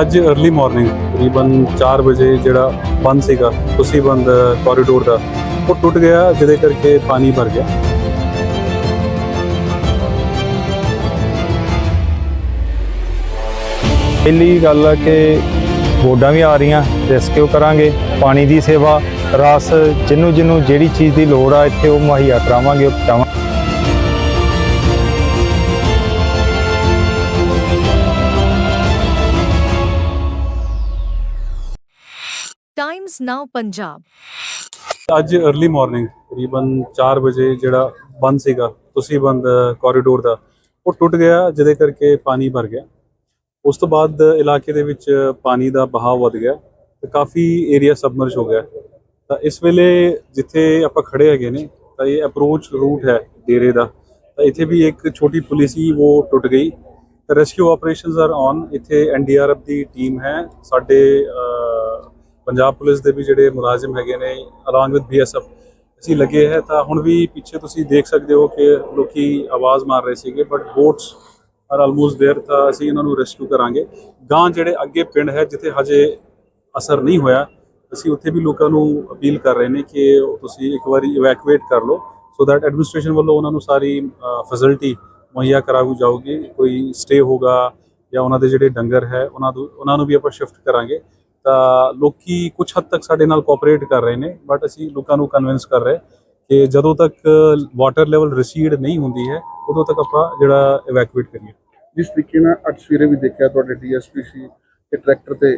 ਅੱਜ early morning ਤਕਰੀਬਨ 4 ਵਜੇ ਜਿਹੜਾ ਬੰਦ ਸੀਗਾ ਤੁਸੀਂ ਬੰਦ ਕੋਰੀਡੋਰ ਦਾ, ਉਹ ਟੁੱਟ ਗਿਆ, ਜਿਹਦੇ ਕਰਕੇ ਪਾਣੀ ਭਰ ਗਿਆ। ਪਹਿਲੀ ਗੱਲ ਆ ਕਿ ਵੋਡਾਂ ਵੀ ਆ ਰਹੀਆਂ ਰੈਸਕਿਊ ਕਰਾਂਗੇ, ਪਾਣੀ ਦੀ ਸੇਵਾ, ਰਸ ਜਿਹਨੂੰ ਜਿਹਨੂੰ ਜਿਹੜੀ ਚੀਜ਼ ਦੀ ਲੋੜ ਆ, ਇੱਥੇ ਉਹ ਮੁਹੱਈਆ ਕਰਾਵਾਂਗੇ, ਉਹ ਪਹੁੰਚਾਵਾਂਗੇ ਟਾਈਮਜ਼ ਨਾਓ ਪੰਜਾਬ ਅੱਜ अर्ਲੀ ਮਾਰਨਿੰਗ ਤਕਰੀਬਨ 4 ਵਜੇ ਜਿਹੜਾ ਬੰਦ ਸੀਗਾ, ਤੁਸੀਂ ਬੰਦ ਕੋਰੀਡੋਰ ਦਾ, ਉਹ ਟੁੱਟ ਗਿਆ, ਜਿਹਦੇ ਕਰਕੇ ਪਾਣੀ ਭਰ ਗਿਆ। ਉਸ ਤੋਂ ਬਾਅਦ ਇਲਾਕੇ ਦੇ ਵਿੱਚ ਪਾਣੀ ਦਾ ਬਹਾਅ ਵੱਧ ਗਿਆ ਤੇ ਕਾਫੀ ਏਰੀਆ ਸਬਮਰਜ ਹੋ ਗਿਆ। ਤਾਂ ਇਸ ਵੇਲੇ ਜਿੱਥੇ ਆਪਾਂ ਖੜੇ ਹੈਗੇ ਨੇ, ਤਾਂ ਇਹ ਅਪਰੋਚ ਰੂਟ ਹੈ ਡੇਰੇ ਦਾ। ਤਾਂ ਇੱਥੇ ਵੀ ਇੱਕ ਛੋਟੀ ਪੁਲੀ ਸੀ ਉਹ ਟੁੱਟ ਗਈ। ਰੈਸਕਿਊ ਆਪਰੇਸ਼ਨਸ ਆਰ ਔਨ ਇੱਥੇ ਐਨਡੀਆਰਐਫ ਦੀ ਟੀਮ ਹੈ, ਸਾਡੇ ਪੰਜਾਬ ਪੁਲਿਸ ਦੇ ਵੀ ਜਿਹੜੇ ਮੁਲਾਜ਼ਮ ਹੈਗੇ ਨੇ ਅਲੋਂਗ ਵਿਦ ਬੀਐਸਐਫ ਅਸੀਂ ਲੱਗੇ ਹੈ ਤਾਂ ਹੁਣ ਵੀ ਪਿੱਛੇ ਤੁਸੀਂ ਦੇਖ ਸਕਦੇ ਹੋ ਕਿ ਲੋਕੀ ਆਵਾਜ਼ ਮਾਰ ਰਹੇ ਸੀਗੇ but boats are almost there ਤਾਂ ਅਸੀਂ ਇਹਨਾਂ ਨੂੰ ਰੈਸਕਿਊ ਕਰਾਂਗੇ ਗਾਂ ਜਿਹੜੇ ਅੱਗੇ ਪਿੰਡ ਹੈ ਜਿੱਥੇ ਹਜੇ ਅਸਰ ਨਹੀਂ ਹੋਇਆ ਅਸੀਂ ਉੱਥੇ ਵੀ ਲੋਕਾਂ ਨੂੰ ਅਪੀਲ ਕਰ ਰਹੇ ਨੇ ਕਿ ਉਹ ਤੁਸੀਂ ਇੱਕ ਵਾਰੀ ਇਵੈਕੂਏਟ ਕਰ ਲਓ ਸੋ ਦੈਟ ਐਡਮਿਨਿਸਟ੍ਰੇਸ਼ਨ ਵੱਲੋਂ ਉਹਨਾਂ ਨੂੰ ਸਾਰੀ ਫੈਸਿਲਿਟੀ ਮੁਹੱਈਆ ਕਰਾਉ ਜਾਊਗੀ ਕੋਈ ਸਟੇ ਹੋਗਾ ਜਾਂ ਉਹਨਾਂ ਦੇ ਜਿਹੜੇ ਡੰਗਰ ਹੈ ਉਹਨਾਂ ਨੂੰ ਉਹਨਾਂ ਨੂੰ ਵੀ ਆਪਾਂ ਸ਼ਿਫਟ ਕਰਾਂਗੇ ਤਾਂ ਲੋਕੀ ਕੁਝ ਹੱਦ ਤੱਕ ਸਾਡੇ ਨਾਲ ਕੋਆਪਰੇਟ ਕਰ ਰਹੇ ਨੇ ਬਟ ਅਸੀਂ ਲੋਕਾਂ ਨੂੰ ਕਨਵਿੰਸ ਕਰ ਰਹੇ ਕਿ ਜਦੋਂ ਤੱਕ ਵਾਟਰ ਲੈਵਲ ਰਿਸੀਡ ਨਹੀਂ ਹੁੰਦੀ ਹੈ ਉਦੋਂ ਤੱਕ ਆਪਾਂ ਜਿਹੜਾ ਇਵੈਕੂਏਟ ਕਰੀਏ। ਜਿਸ ਤਰੀਕੇ ਨਾਲ ਅੱਜ ਸਵੇਰੇ ਵੀ ਦੇਖਿਆ ਤੁਹਾਡੇ ਡੀਐਸਪੀ ਸੀ ਕਿ ਟਰੈਕਟਰ ਤੇ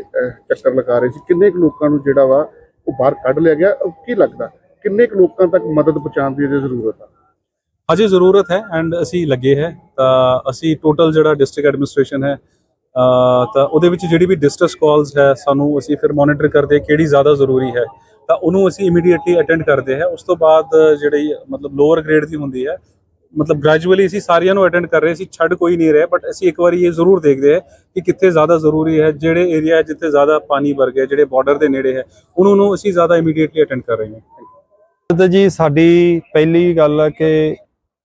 ਚੱਕਰ ਲਗਾ ਰਹੇ ਸੀ। ਕਿੰਨੇ ਕੁ ਲੋਕਾਂ ਨੂੰ ਜਿਹੜਾ ਵਾ ਉਹ ਬਾਹਰ ਕੱਢ ਲਿਆ ਗਿਆ? ਉਹ ਕੀ ਲੱਗਦਾ? ਕਿੰਨੇ ਕੁ ਲੋਕਾਂ ਤੱਕ ਮਦਦ ਪਹੁੰਚਾਉਣ ਦੀ ਇਹਦੀ ਜ਼ਰੂਰਤ ਆ? ਅਜੇ ਜ਼ਰੂਰਤ ਹੈ ਐਂਡ ਅਸੀਂ ਲੱਗੇ ਹੈ ਤਾਂ ਅਸੀਂ ਟੋਟਲ ਜਿਹੜਾ ਡਿਸਟ੍ਰਿਕਟ ਐਡਮਿਨਿਸਟ੍ਰੇਸ਼ਨ ਹੈ ਤਾਂ ਉਹਦੇ ਵਿੱਚ ਜਿਹੜੀ ਵੀ ਡਿਸਟ੍ਰੈਸ ਕਾਲਸ ਹੈ, ਸਾਨੂੰ ਅਸੀਂ ਫਿਰ ਮੋਨੀਟਰ ਕਰਦੇ ਕਿਹੜੀ ਜ਼ਿਆਦਾ ਜ਼ਰੂਰੀ ਹੈ। ਤਾਂ ਉਹਨੂੰ ਅਸੀਂ ਇਮੀਡੀਏਟਲੀ ਅਟੈਂਡ ਕਰਦੇ ਹਾਂ। ਉਸ ਤੋਂ ਬਾਅਦ ਜਿਹੜੀ, ਮਤਲਬ ਲੋਅਰ ਗ੍ਰੇਡ ਦੀ ਹੁੰਦੀ ਹੈ, ਮਤਲਬ ਗ੍ਰੈਜੂਅਲੀ ਅਸੀਂ ਸਾਰਿਆਂ ਨੂੰ ਅਟੈਂਡ ਕਰ ਰਹੇ ਸੀ ਛੱਡ ਕੋਈ ਨਹੀਂ ਰਿਹਾ ਬਟ ਅਸੀਂ ਇੱਕ ਵਾਰੀ ਇਹ ਜ਼ਰੂਰ ਦੇਖਦੇ ਹਾਂ ਕਿ ਕਿੱਥੇ ਜ਼ਿਆਦਾ ਜ਼ਰੂਰੀ ਹੈ, ਜਿਹੜੇ ਏਰੀਆ ਜਿੱਥੇ ਜ਼ਿਆਦਾ ਪਾਣੀ ਭਰ ਗਿਆ, ਜਿਹੜੇ ਬਾਰਡਰ ਦੇ ਨੇੜੇ ਹੈ, ਉਹਨੂੰ ਨੂੰ ਅਸੀਂ ਜ਼ਿਆਦਾ ਇਮੀਡੀਏਟਲੀ ਅਟੈਂਡ ਕਰ ਰਹੇ ਹਾਂ। ਤੇ ਜੀ, ਸਾਡੀ ਪਹਿਲੀ ਗੱਲ ਹੈ ਕਿ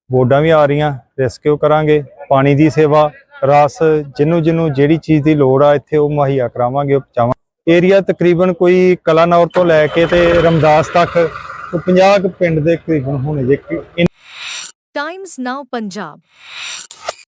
ਬੋਰਡਾਂ ਵੀ ਆ ਰਹੀਆਂ ਰੈਸਕਿਊ ਕਰਾਂਗੇ, ਪਾਣੀ ਦੀ ਸੇਵਾ ਰਸ ਜਿਹਨੂੰ ਜਿਹਨੂੰ ਜਿਹੜੀ ਚੀਜ਼ ਦੀ ਲੋੜ ਆ, ਇੱਥੇ ਉਹ ਮੁਹੱਈਆ ਕਰਾਵਾਂਗੇ ਉਹ ਪਹੁੰਚਾਵਾਂਗੇ ਏਰੀਆ ਤਕਰੀਬਨ ਕੋਈ ਕਲਾਨੌਰ ਤੋਂ ਲੈ ਕੇ ਤੇ ਰਮਦਾਸ ਤੱਕ ਕੋਈ 50 ਕੁ ਪਿੰਡ ਦੇ ਤਕਰੀਬਨ ਹੋਣੇ ਜੇ ਕਿ ਨਾਓ ਪੰਜਾਬ